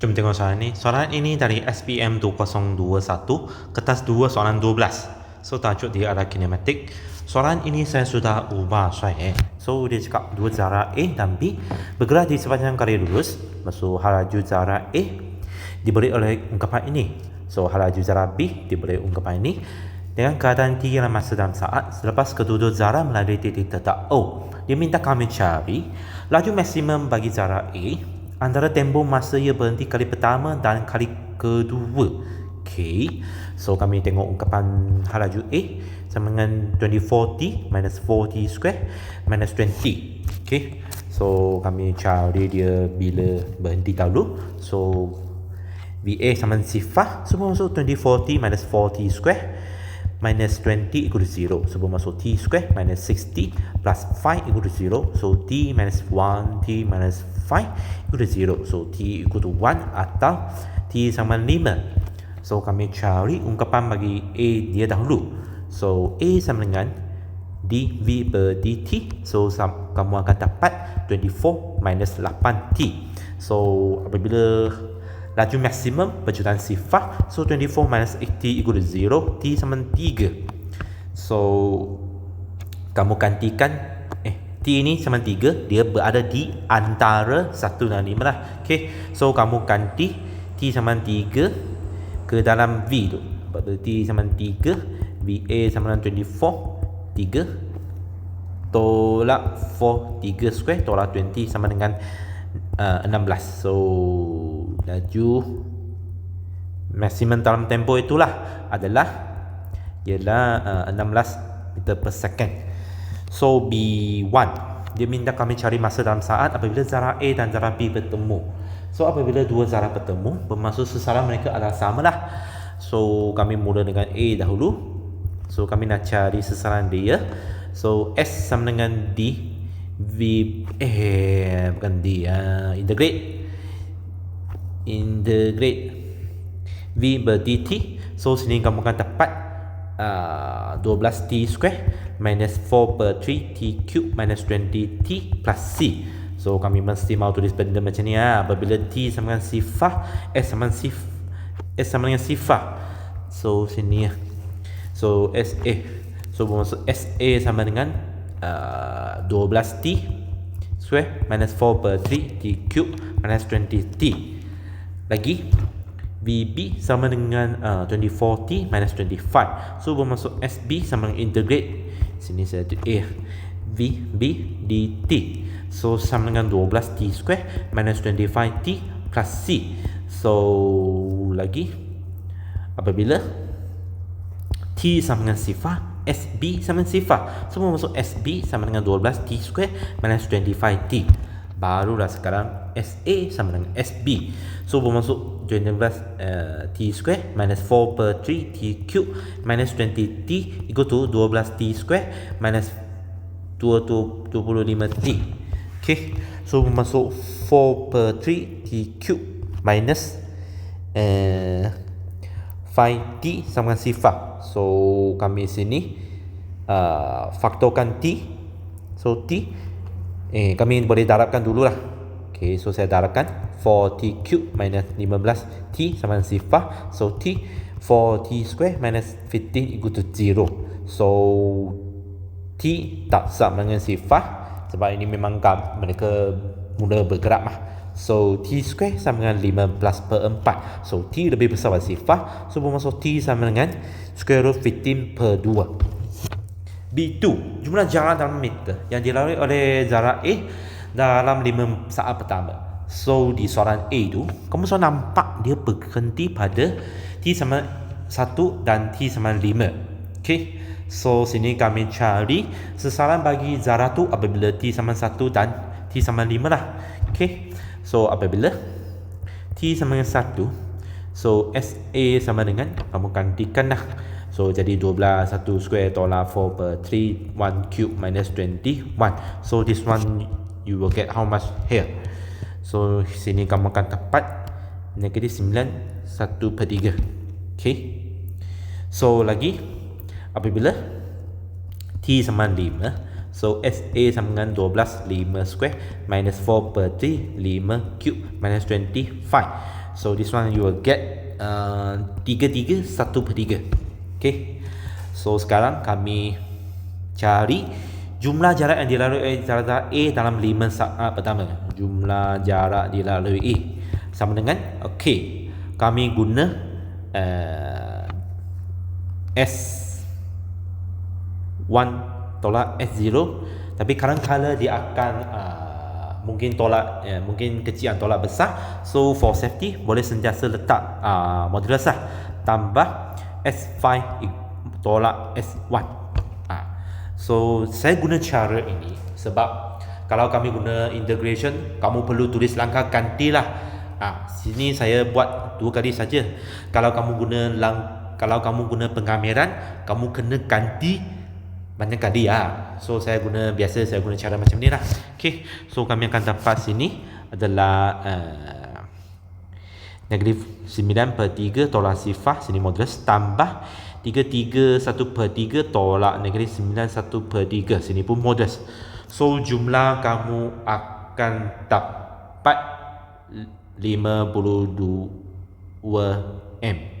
Jom tengok soalan ni. Soalan ini dari SPM 2021, kertas 2 soalan 12. So tajuk dia adalah kinematik. Soalan ini saya sudah ubah saya. So dia cakap dua zara A dan B bergerak di sepanjang karya lurus. Maksud halaju zara A diberi oleh ungkapan ini. So halaju zara B diberi ungkapan ini dengan keadaan T dalam masa dalam saat selepas kedua-dua zara melalui titik tetap O. Dia minta kami cari laju maksimum bagi zara A antara tempoh masa ia berhenti kali pertama dan kali kedua. Okay. So kami tengok ungkapan halaju A sama dengan 24T minus 4T square minus 20. Okay. So kami cari dia bila berhenti dahulu. So VA sama dengan sifar. Semua masuk 24T minus 4T square minus 20 equal to 0. So masuk T square minus 60 plus 5 equal to 0. So T minus 1, T minus 5 equal to 0. So T equal to 1 atau T sama 5. So kami cari ungkapan bagi A dia dahulu. So A sama dengan dV per dt. So kamu akan dapat 24 minus 8T. So apabila laju maksimum berjutaan sifar so 24 minus 80 equal to 0 t sama 3 so kamu gantikan T ini sama 3 Dia berada di antara 1 dan 5 lah. Okay So kamu ganti T sama 3 Ke dalam V tu. T sama 3 VA sama dengan 24 3 Tolak 4 3 square Tolak 20 sama dengan uh, 16 So Laju. Maksimum dalam tempoh itulah Adalah Ialah uh, 16 meter per second. So B1 Dia minta kami cari masa dalam saat apabila zara A dan zara B bertemu. So apabila dua zara bertemu Bermaksud sesaran mereka adalah sama lah So kami mula dengan A dahulu. So kami nak cari sesaran dia. So S sama dengan D V Eh bukan D uh, Integrate Integrate V ber DT So sini kamu akan dapat uh, 12T square minus 4 per 3 t cube minus 20 t plus c. So kami mesti mau tulis benda macam ni lah apabila t sama dengan sifar s sama dengan sif s sama dengan sifar so sini ya so s a. So bermaksud s a sama dengan uh, 12 t square minus 4 per 3 t cube minus 20 t lagi VB sama dengan uh, 24T minus 25 So bermaksud SB sama dengan integrate. Sini saya tu A V B D T. So sama dengan 12 T square Minus 25 T plus C. So lagi Apabila T sama dengan sifar SB sama dengan sifar Semua masuk SB sama dengan 12 T square Minus 25 T Barulah sekarang SA sama dengan SB So bermaksud 12 uh, T square Minus 4 per 3 T cube Minus 20 T Equal to 12 T square Minus 2 to 25 T. Okay. So bermaksud 4 per 3 T cube Minus uh, 5 T sama dengan sifar. So kami sini uh, Faktorkan T. So T Eh, kami boleh darabkan dulu lah. Okay, so saya darabkan 4t cube minus 15t sama dengan sifar. So t 4t square minus 15 equal to 0. So t tak sama dengan sifar sebab ini memang gam mereka mula bergerak mah. So t square sama dengan 15 per 4. So t lebih besar dari sifar. So bermaksud t sama dengan square root 15 per 2. B2 jumlah jarak dalam meter yang dilalui oleh zara A dalam 5 saat pertama. So di soalan A tu kamu so nampak dia berhenti pada T sama 1 dan T sama 5. Okay. So sini kami cari sesaran bagi zara tu apabila T sama 1 dan T sama 5 lah. Okay. So apabila T sama dengan 1 So SA sama dengan kamu gantikan lah. So jadi 12 1 square tolak 4 per 3 1 cube minus 21 So this one you will get how much here? So sini kamu akan dapat Negatif 9 1 per 3 Okay. So lagi Apabila T sama 5 So SA sama dengan 12 5 square Minus 4 per 3 5 cube Minus 25 So this one you will get uh, 3 3 1 per 3. Okay. So sekarang kami cari jumlah jarak yang dilalui antara A dalam 5 saat pertama. Jumlah jarak dilalui A sama dengan okay. Kami guna uh, S 1 tolak S0 tapi kadang-kadang dia akan uh, mungkin tolak ya, mungkin kecil atau tolak besar so for safety boleh sentiasa letak uh, modulus lah tambah S5 tolak S1 uh. Ah. so saya guna cara ini sebab kalau kami guna integration kamu perlu tulis langkah ganti lah uh, sini saya buat dua kali saja kalau kamu guna lang kalau kamu guna pengameran kamu kena ganti banyak kali ya. So saya guna biasa saya guna cara macam ni lah. Okay. So kami akan dapat sini adalah uh, negatif 9 per 3 tolak sifar sini modulus tambah 331 per 3 tolak negatif 91 per 3 sini pun modulus. So jumlah kamu akan dapat 52 M.